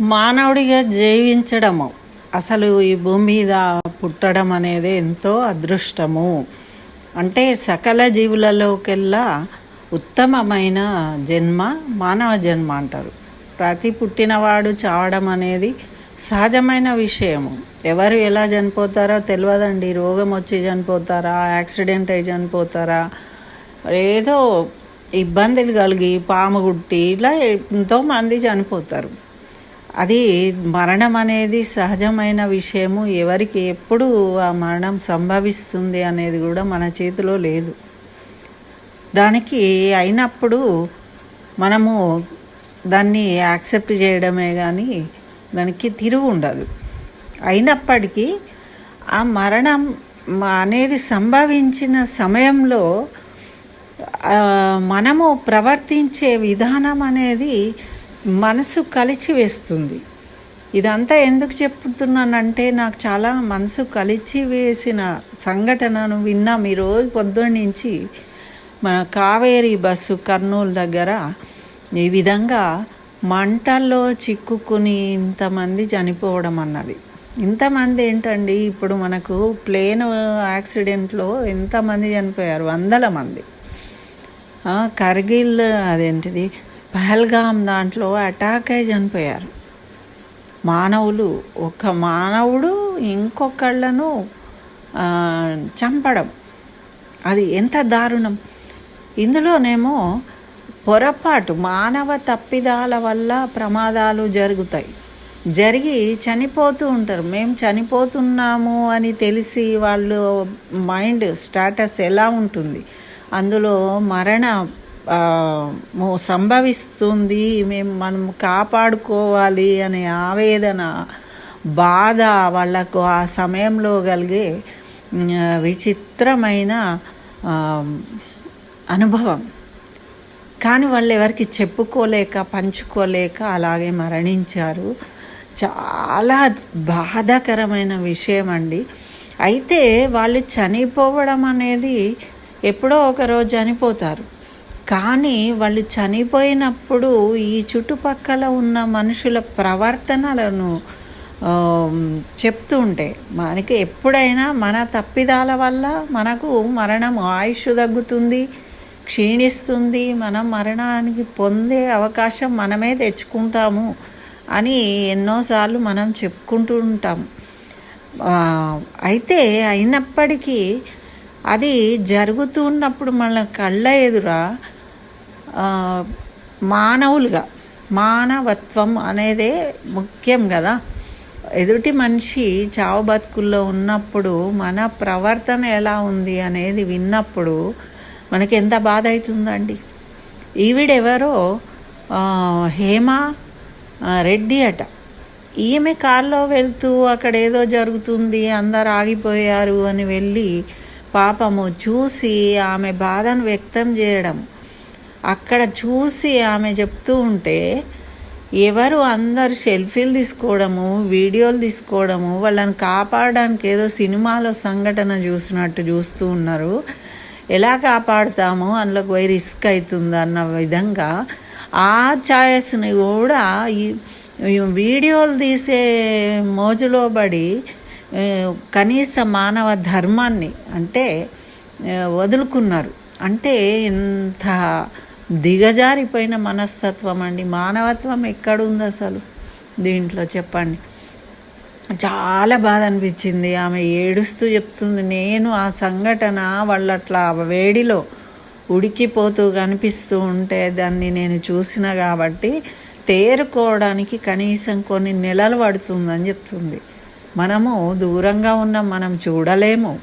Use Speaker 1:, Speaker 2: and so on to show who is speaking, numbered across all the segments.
Speaker 1: మానవుడిగా జీవించడము. అసలు ఈ భూమి మీద పుట్టడం అనేది ఎంతో అదృష్టము. అంటే సకల జీవులలోకెల్లా ఉత్తమమైన జన్మ మానవ జన్మ అంటారు. ప్రతి పుట్టినవాడు చావడం అనేది సహజమైన విషయము. ఎవరు ఎలా చనిపోతారో తెలియదండి రోగం వచ్చి చనిపోతారా? యాక్సిడెంట్ అయి చనిపోతారా? ఏదో ఇబ్బందులు కలిగి పాము గుట్టి ఇలా ఎంతోమంది చనిపోతారు. అది మరణం అనేది సహజమైన విషయము. ఎవరికి ఎప్పుడు ఆ మరణం సంభవిస్తుంది అనేది కూడా మన చేతిలో లేదు. దానికి అయినప్పుడు మనము దాన్ని యాక్సెప్ట్ చేయడమే కానీ దానికి తిరుగు ఉండదు. అయినప్పటికీ ఆ మరణం అనేది సంభవించిన సమయంలో మనము ప్రవర్తించే విధానం అనేది మనసు కలిచి వేస్తుంది. ఇదంతా ఎందుకు చెప్తున్నానంటే నాకు చాలా మనసు కలిచి వేసిన సంఘటనను విన్నాం. ఈరోజు పొద్దున్న నుంచి మన కావేరీ బస్సు కర్నూలు దగ్గర ఈ విధంగా మంటల్లో చిక్కుకుని ఇంతమంది చనిపోవడం అన్నది. ఇంతమంది ఏంటండి? ఇప్పుడు మనకు ప్లేన్ యాక్సిడెంట్లో ఎంతమంది చనిపోయారు? వందల మంది. కర్గిల్ అదేంటిది? పహల్గామ్ దాంట్లో అటాక్ అయి చనిపోయారు. మానవులు ఒక మానవుడు ఇంకొకళ్ళను చంపడం. అది ఎంత దారుణం. ఇందులోనేమో పొరపాటు మానవ తప్పిదాల వల్ల ప్రమాదాలు జరుగుతాయి. జరిగి చనిపోతూ ఉంటారు. మేము చనిపోతున్నాము అని తెలిసి వాళ్ళు మైండ్ స్టేటస్ ఎలా ఉంటుంది? అందులో మరణ సంభవిస్తుంది మేము మనం కాపాడుకోవాలి అనే ఆవేదన బాధ వాళ్ళకు ఆ సమయంలో కలిగే విచిత్రమైన అనుభవం. కానీ వాళ్ళు ఎవరికి చెప్పుకోలేక పంచుకోలేక అలాగే మరణించారు. చాలా బాధాకరమైన విషయం అండి. అయితే వాళ్ళు చనిపోవడం అనేది ఎప్పుడో ఒకరోజు చనిపోతారు. కానీ వాళ్ళు చనిపోయినప్పుడు ఈ చుట్టుపక్కల ఉన్న మనుషుల ప్రవర్తనలను చెప్తూ ఉంటే మనకి ఎప్పుడైనా మన తప్పిదాల వల్ల మనకు మరణం ఆయుష్ తగ్గుతుంది క్షీణిస్తుంది మనం మరణానికి పొందే అవకాశం మనమే తెచ్చుకుంటాము అని ఎన్నోసార్లు మనం చెప్పుకుంటూ ఉంటాం. అయితే అయినప్పటికీ అది జరుగుతున్నప్పుడు మన కళ్ళ ఎదురా మానవులుగా మానవత్వం అనేదే ముఖ్యం కదా. ఎదుటి మనిషి చావు బతుకుల్లో ఉన్నప్పుడు మన ప్రవర్తన ఎలా ఉంది అనేది విన్నప్పుడు మనకి ఎంత బాధ అవుతుందండి? ఈవిడెవరో హేమ రెడ్డి అట. ఈమె కారులో వెళ్తూ అక్కడ ఏదో జరుగుతుంది అందరు ఆగిపోయారు అని వెళ్ళి పాపము చూసి ఆమె బాధను వ్యక్తం చేయడం అక్కడ చూసి ఆమె చెప్తూ ఉంటే ఎవరు అందరు సెల్ఫీలు తీసుకోవడము వీడియోలు తీసుకోవడము వాళ్ళని కాపాడడానికి ఏదో సినిమాలో సంఘటన చూసినట్టు చూస్తూ ఉన్నారు. ఎలా కాపాడుతామో అందులోకి పోయి రిస్క్ అవుతుంది అన్న విధంగా ఆ ఛాయస్ని కూడా ఈ వీడియోలు తీసే మోజులో పడి కనీస మానవ ధర్మాన్ని అంటే వదులుకున్నారు. అంటే ఇంత దిగజారిపోయిన మనస్తత్వం అండి. మానవత్వం ఎక్కడుంది అసలు? దీంట్లో చెప్పండి. చాలా బాధ అనిపించింది. ఆమె ఏడుస్తూ చెప్తుంది నేను ఆ సంఘటన వాళ్ళు అట్లా వేడిలో ఉడికిపోతూ కనిపిస్తూ ఉంటే దాన్ని నేను చూసిన కాబట్టి తేరుకోవడానికి కనీసం కొన్ని నెలలు పడుతుందని చెప్తుంది. మనము దూరంగా ఉన్న మనం చూడలేము.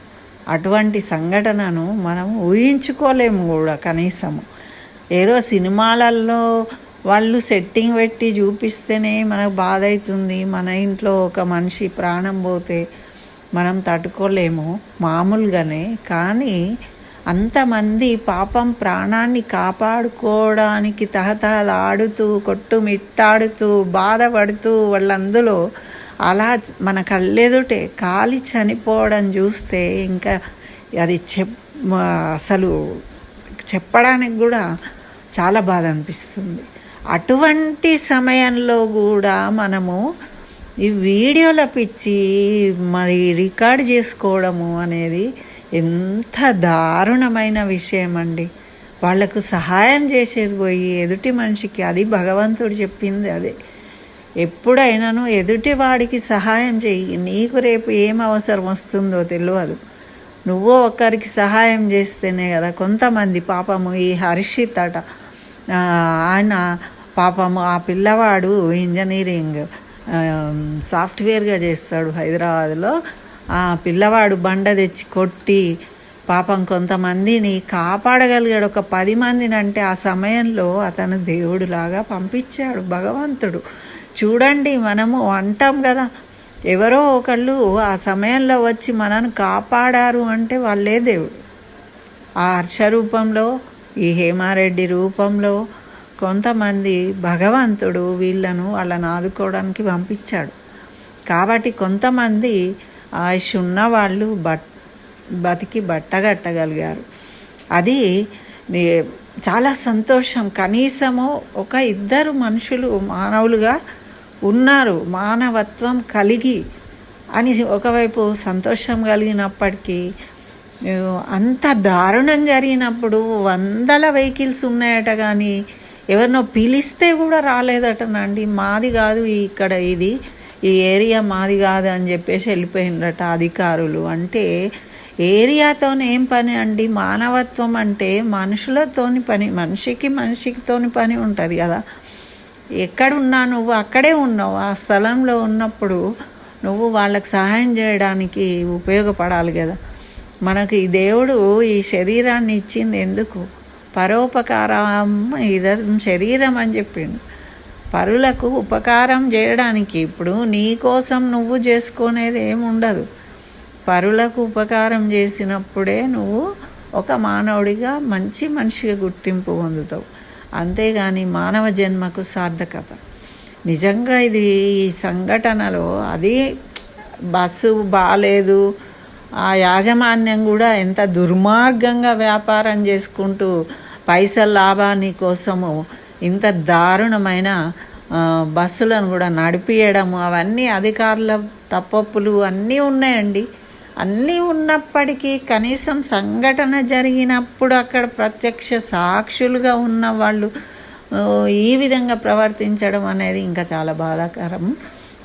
Speaker 1: అటువంటి సంఘటనను మనం ఊహించుకోలేము కూడా కనీసము. ఏదో సినిమాలలో వాళ్ళు సెట్టింగ్ పెట్టి చూపిస్తేనే మనకు బాధ అవుతుంది. మన ఇంట్లో ఒక మనిషి ప్రాణం పోతే మనం తట్టుకోలేము మామూలుగానే. కానీ అంతమంది పాపం ప్రాణాన్ని కాపాడుకోవడానికి తహతహలాడుతూ కొట్టుమిట్టాడుతూ బాధపడుతూ వాళ్ళందులో అలా మన కళ్ళెదుటే కాలి చనిపోవడం చూస్తే ఇంకా అది చెప్ అసలు చెప్పడానికి కూడా చాలా బాధ అనిపిస్తుంది. అటువంటి సమయంలో కూడా మనము ఈ వీడియోల పిచ్చి మరి రికార్డ్ చేసుకోవడము అనేది ఎంత దారుణమైన విషయం అండి వాళ్ళకు సహాయం చేసేది పోయి ఎదుటి మనిషికి అది భగవంతుడు చెప్పింది అదే. ఎప్పుడైనాను ఎదుటి వాడికి సహాయం చెయ్యి. నీకు రేపు ఏం అవసరం వస్తుందో తెలియదు నువ్వు ఒకరికి సహాయం చేస్తేనే కదా కొంతమంది పాపము ఈ హర్షిత్ అట ఆయన పాపము ఆ పిల్లవాడు ఇంజనీరింగ్ సాఫ్ట్వేర్గా చేస్తాడు హైదరాబాద్లో. ఆ పిల్లవాడు బండ తెచ్చి కొట్టి పాపం కొంతమందిని కాపాడగలిగాడు. ఒక పది మందిని అంటే ఆ సమయంలో అతను దేవుడిలాగా పంపించాడు భగవంతుడు. చూడండి మనము అంటాం కదా ఎవరో ఒకళ్ళు ఆ సమయంలో వచ్చి మనను కాపాడారు అంటే వాళ్ళే దేవుడు. ఆ హర్ష రూపంలో ఈ హేమారెడ్డి రూపంలో కొంతమంది భగవంతుడు వీళ్ళను వాళ్ళని ఆదుకోవడానికి పంపించాడు. కాబట్టి కొంతమంది ఆయుష్ ఉన్న వాళ్ళు బట్ బతికి బట్టగట్టగలిగారు అది చాలా సంతోషం. కనీసము ఒక ఇద్దరు మనుషులు మానవులుగా ఉన్నారు. మానవత్వం కలిగి అని ఒకవైపు సంతోషం కలిగినప్పటికీ అంత దారుణం జరిగినప్పుడు వందల వెహికల్స్ ఉన్నాయట కానీ ఎవరినో పిలిస్తే కూడా రాలేదటనండి. మాది కాదు ఇక్కడ ఇది. ఈ ఏరియా మాది కాదు అని చెప్పేసి వెళ్ళిపోయిందట అధికారులు. అంటే ఏరియాతోనే ఏం పని అండి? మానవత్వం అంటే మనుషులతోని పని మనిషికి మనిషితోని పని ఉంటుంది కదా. ఎక్కడున్నా నువ్వు అక్కడే ఉన్నావు. ఆ స్థలంలో ఉన్నప్పుడు నువ్వు వాళ్ళకి సహాయం చేయడానికి ఉపయోగపడాలి కదా. మనకు ఈ దేవుడు ఈ శరీరాన్ని ఇచ్చింది ఎందుకు? పరోపకారం ఇదం శరీరం అని చెప్పిండు. పరులకు ఉపకారం చేయడానికి ఇప్పుడు నీ కోసం నువ్వు చేసుకునేది ఏముండదు. ఉండదు పరులకు ఉపకారం చేసినప్పుడే నువ్వు ఒక మానవుడిగా మంచి మనిషిగా గుర్తింపు పొందుతావు. అంతేగాని మానవ జన్మకు సార్థకత. నిజంగా ఇది ఈ సంఘటనలో అది బస్సు బాగాలేదు ఆ యాజమాన్యం కూడా ఎంత దుర్మార్గంగా వ్యాపారం చేసుకుంటూ పైసల లాభాన్ని కోసము ఇంత దారుణమైన బస్సులను కూడా నడిపియడము అవన్నీ అధికారుల తప్పప్పులు అన్నీ ఉన్నాయండి. అన్నీ ఉన్నప్పటికీ కనీసం సంఘటన జరిగినప్పుడు అక్కడ ప్రత్యక్ష సాక్షులుగా ఉన్న వాళ్ళు ఈ విధంగా ప్రవర్తించడం అనేది ఇంకా చాలా బాధాకరం.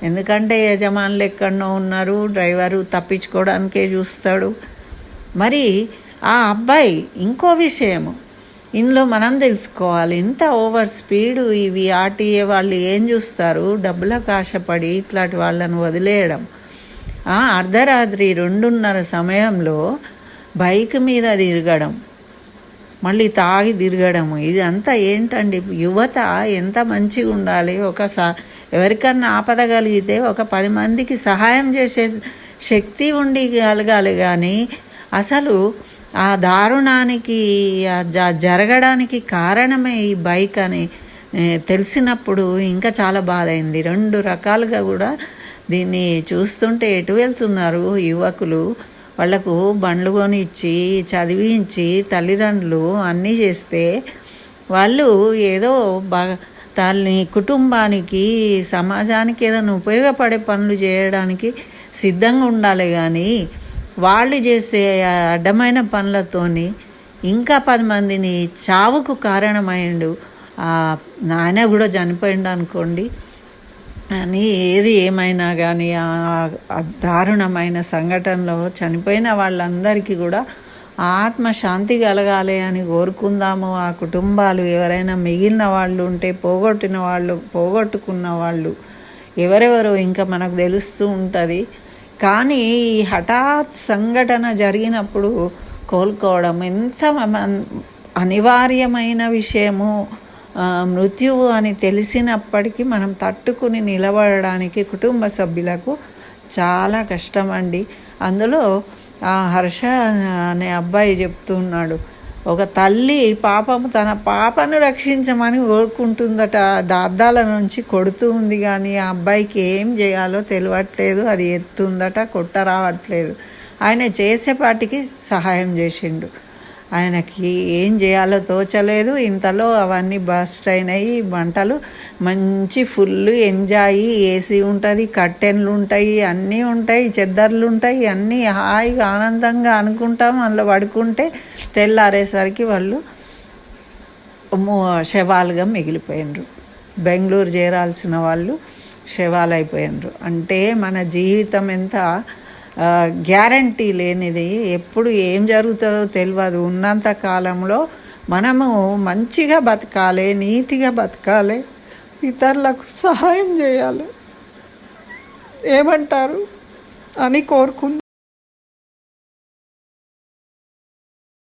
Speaker 1: ఎందుకంటే యజమానులు ఎక్కడనో ఉన్నారు డ్రైవరు తప్పించుకోవడానికే చూస్తాడు. మరి ఆ అబ్బాయి ఇంకో విషయము. ఇందులో మనం తెలుసుకోవాలి ఇంత ఓవర్ స్పీడు ఇవి ఆర్టీఏ వాళ్ళు ఏం చూస్తారు? డబ్బులకు ఆశపడి ఇట్లాంటి వాళ్ళను వదిలేయడం. అర్ధరాత్రి రెండున్నర సమయంలో బైక్ మీద తిరగడం మళ్ళీ తాగి తిరగడం ఇదంతా ఏంటండి? యువత ఎంత మంచిగా ఉండాలి ఒక ఎవరికన్నా ఆపద కలిగితే ఒక పది మందికి సహాయం చేసే శక్తి ఉండి కలగాలి కానీ అసలు ఆ దారుణానికి జ- జరగడానికి కారణమే ఈ బైక్ అని తెలిసినప్పుడు ఇంకా చాలా బాధ అయింది రెండు రకాలుగా కూడా దీన్ని చూస్తుంటే ఎటు వెళ్తున్నారు యువకులు? వాళ్ళకు బండ్లు కొనిచ్చి చదివించి తల్లిదండ్రులు అన్నీ చేస్తే వాళ్ళు ఏదో బాగా తల్లి కుటుంబానికి సమాజానికి ఏదైనా ఉపయోగపడే పనులు చేయడానికి సిద్ధంగా ఉండాలి కానీ వాళ్ళు చేసే అడ్డమైన పనులతోని ఇంకా పది మందిని చావుకు కారణమైండు. ఆ నాయన కూడా చనిపోయిండు అనుకోండి. అని ఏది ఏమైనా కానీ ఆ దారుణమైన సంఘటనలో చనిపోయిన వాళ్ళందరికీ కూడా ఆత్మ శాంతి కలగాలి అని కోరుకుందాము. ఆ కుటుంబాలు ఎవరైనా మిగిలిన వాళ్ళు ఉంటే పోగొట్టిన వాళ్ళు పోగొట్టుకున్న వాళ్ళు ఎవరెవరో ఇంకా మనకు తెలుస్తూ ఉంటుంది. కానీ ఈ హఠాత్ సంఘటన జరిగినప్పుడు కోలుకోవడం ఎంత అనివార్యమైన విషయము. మృత్యువు అని తెలిసినప్పటికీ మనం తట్టుకుని నిలబడడానికి కుటుంబ సభ్యులకు చాలా కష్టం అండి అందులో ఆ హర్ష అనే అబ్బాయి చెప్తున్నాడు ఒక తల్లి పాపము తన పాపను రక్షించమని కోరుకుంటుందట. దాద్దాల నుంచి కొడుతూ ఉంది కానీ ఆ అబ్బాయికి ఏం చేయాలో తెలియట్లేదు అది ఎత్తుందట కొట్ట రావట్లేదు ఆయన చేసేపాటికి సహాయం చేసిండు. ఆయనకి ఏం చేయాలో తోచలేదు. ఇంతలో అవన్నీ బస్ట్ అయినాయి మంటలు మంచి ఫుల్ ఎంజాయ్. ఏసీ ఉంటుంది కట్టెన్లు ఉంటాయి అన్నీ ఉంటాయి చెద్దర్లు ఉంటాయి అన్నీ హాయిగా ఆనందంగా అనుకుంటాం. అందులో పడుకుంటే తెల్లారేసరికి వాళ్ళు శవాలుగా మిగిలిపోయినరు. బెంగళూరు చేరాల్సిన వాళ్ళు శవాలైపోయినరు. అంటే మన జీవితం ఎంత గ్యారంటీ లేనిది ఎప్పుడు ఏం జరుగుతుందో తెలియదు. ఉన్నంత కాలంలో మనము మంచిగా బతకాలి నీతిగా బతకాలి ఇతరులకు సహాయం చేయాలి. ఏమంటారు? అని కోరుకుంది.